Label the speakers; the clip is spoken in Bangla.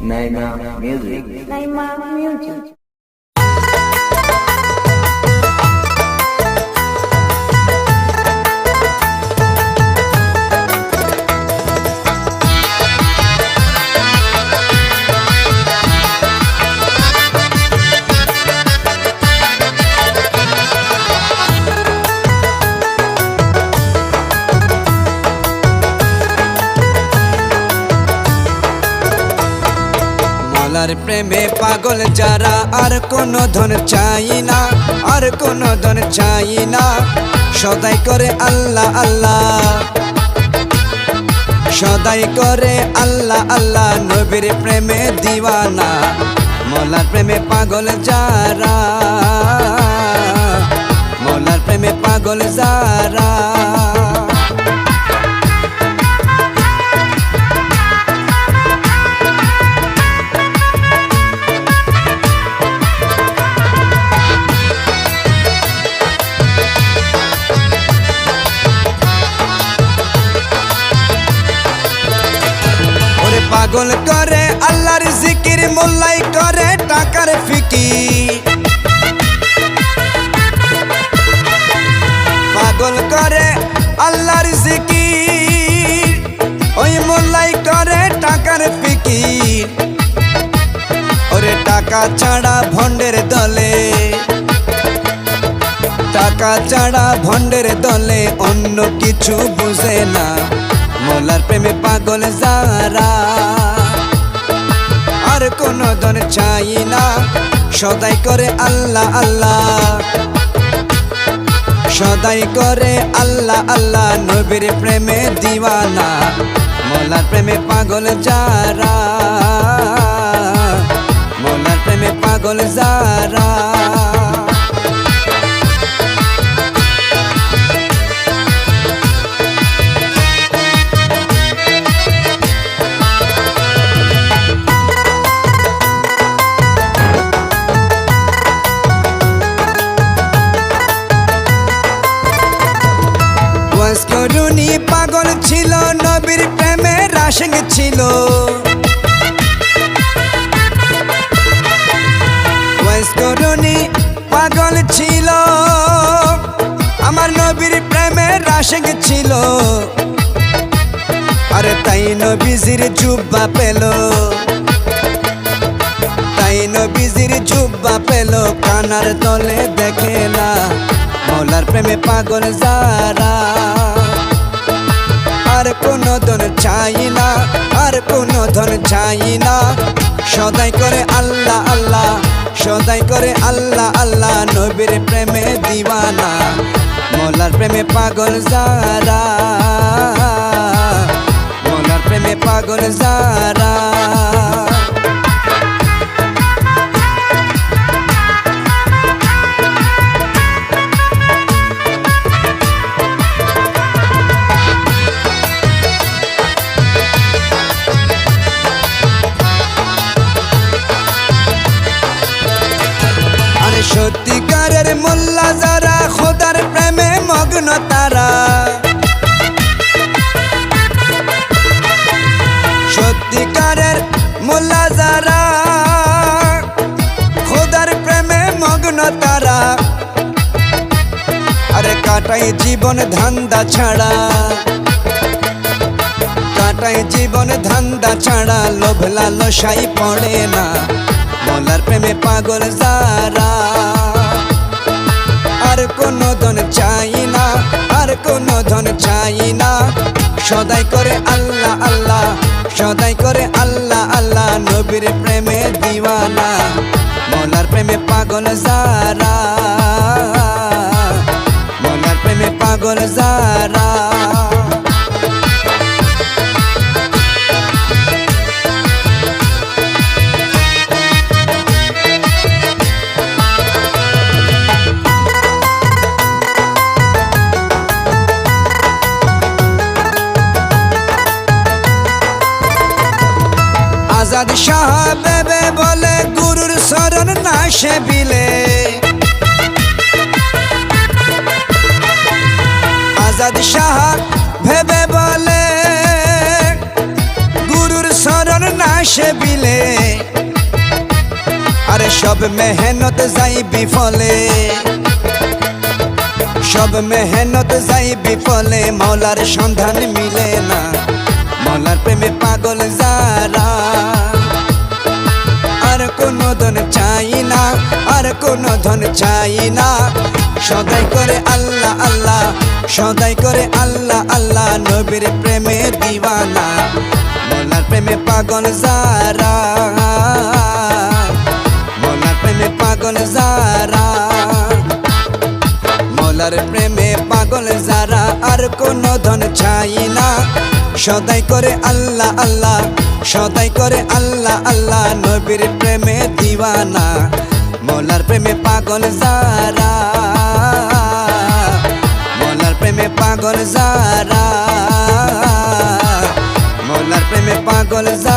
Speaker 1: Naima Music.
Speaker 2: Naima Music.
Speaker 3: মালার প্রেমে পাগল যারা, আর কোনো ধন চাই না, আর কোনো ধন চাই না। সদাই করে আল্লাহ আল্লাহ। সদাই করে আল্লাহ আল্লাহ, নবীর প্রেমে দিওয়ানা, মোলার প্রেমে পাগল যারা। মোলার প্রেমে পাগল যারা। পাগল করে, আল্লাহর জিকির মোল্লাই করে টাকার ফিকির পাগল করে, আল্লাহর জিকির, ওই মোল্লাই করে টাকার ফিকির ওরে টাকা ছাড়া ভণ্ডের দলে, টাকা ছাড়া ভণ্ডের দলে অন্য কিছু বুঝে না। মোলার প্রেমে পাগল যারা কোনো চাই না। সদাই করে আল্লাহ আল্লাহ। সদাই করে আল্লাহ আল্লাহ। নবীর প্রেমে দিওয়ানা, মোলার প্রেমে পাগল যারা। মোলার প্রেমে পাগল যারা। নবীর প্রেমে রাশিং ছিল। পাগল ছিল। আমার নবীর প্রেমে রাশিং ছিল। আর তাই নবীজির জুব্বা পেল। তাই নবীজির জুব্বা পেল। কানার তলে দেখে না। মৌলার প্রেমে পাগল যারা। কোনো ধন চাই না, আর কোনো ধন চাই না। সদাই করে আল্লাহ আল্লাহ, সদাই করে আল্লাহ আল্লাহ, নবীর প্রেমে দিওয়ানা মোলার প্রেমে পাগল যারা, মোলার প্রেমে পাগল যারা। সত্যিকারের মোল্লা যারা, খোদার প্রেমে মগ্ন তারা। সত্যিকারের মোল্লা যারা, খোদার প্রেমে মগ্ন তারা। আরে কাটাই জীবন ধান্দা ছাড়া, কাটাই জীবন ধান্দা ছাড়া লোভ লালসাই পড়ে না। মোলার প্রেমে পাগল যারা। আর কোনো ধন চাই না, আর কোনো ধন চাই না। সদাই করে আল্লাহ আল্লাহ, সদাই করে আল্লাহ আল্লাহ, নবীর প্রেমে দিওয়ানা মনার প্রেমে পাগল যারা মনার প্রেমে পাগল যারা। আজাদ শাহ বেবে বলে, গুরুর শরণ না সে বিলে আজাদ শাহ ভেবে বলে, গুরুর শরণ না আকাশে বিলে আরে সব মেহনত যাই বিফলে, সব মেহনত যাই বিফলে, মৌলার সন্ধান মিলে না। মৌলার প্রেমে পাগল যারা। আর কোনো ধন চাই না, আর কোনো ধন চাই না। সদাই করে আল্লাহ আল্লাহ, সদাই করে আল্লাহ আল্লাহ, নবীর প্রেমে দিওয়ানা। মোলার প্রেমে পাগল যারা। মোলার প্রেমে পাগল যারা। মলার প্রেমে পাগল যারা, আর কোনো ধন চাই না। সদাই করে আল্লাহ আল্লাহ। সদাই করে আল্লাহ আল্লাহ। নবীর প্রেমে দিওয়ানা, মোলার প্রেমে পাগল যারা। মোলার প্রেমে পাগল যারা। মোলার প্রেমে পাগল যারা